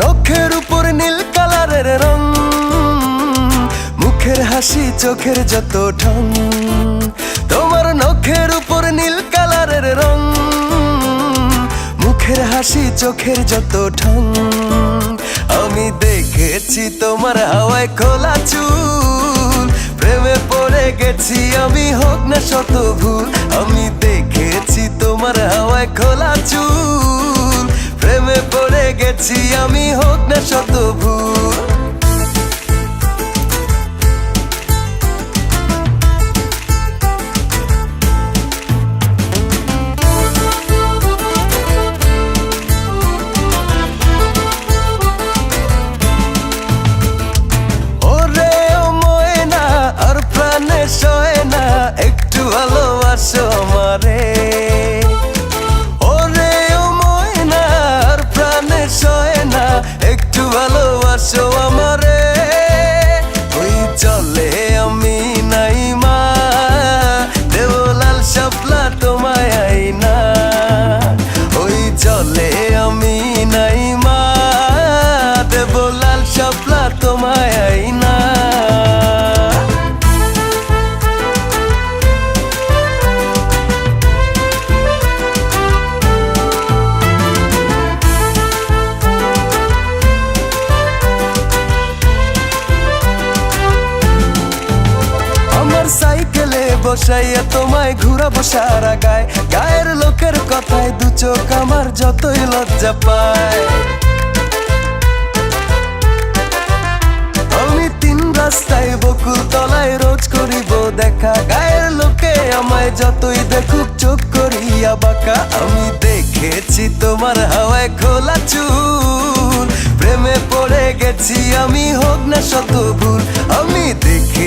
নখের উপর নীল কালারের রং, মুখের হাসি, চোখের যত ঢং, তোমার নখের উপর নীল কালারের রং, মুখের হাসি, চোখের যত ঢং। আমি দেখেছি তোমার হাওয়ায় খোলা চুল, প্রেমে পড়ে গেছি আমি, হোক না শত ভুল। আমি দেখেছি তোমার হাওয়ায় খোলা চুল। পড়ে আমি হোক না শত ভুল সাইকেলে বসাইয়া তোমায় ঘুরাবো সারা গায়। গায়ের লোকের কথায় দু চোখ আমার যতই লজ্জা পায়। আমি তিন রাস্তায় বকুল তলায় রোজ করিব দেখা। গায়ের লোকে আমায় যতই দেখুক চোখ করিয়া বাঁকা। আমি দেখেছি তোমার হাওয়ায় খোলা চুল। প্রেমে পড়ে গেছি আমি, হোক না শত ভুল। আমি দেখেছি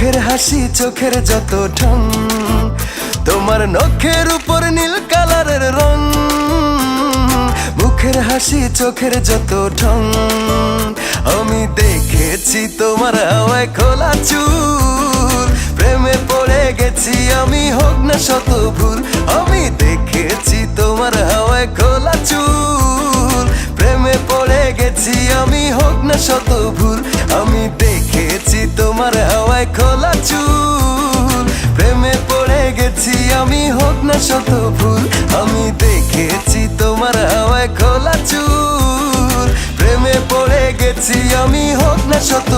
মুখের হাসি, চোখের যত ঢং, তোমার নখের উপর নীল কালারের রং, মুখের হাসি, চোখের যত ঢং, আমি দেখেছি তোমার হাওয়ায় খোলা চুল, প্রেমে পড়ে গেছি আমি, হোক না শত ভুল, আমি দেখেছি তোমার হাওয়ায় খোলা চুল, প্রেমে পড়ে গেছি আমি, হোক না শত ভুল খোলা চুল। প্রেমে পড়ে গেছি আমি, হোক না শত ভুল। আমি দেখেছি তোমার হাওয়ায় খোলা চুল। প্রেমে পড়ে গেছি আমি, হোক না শত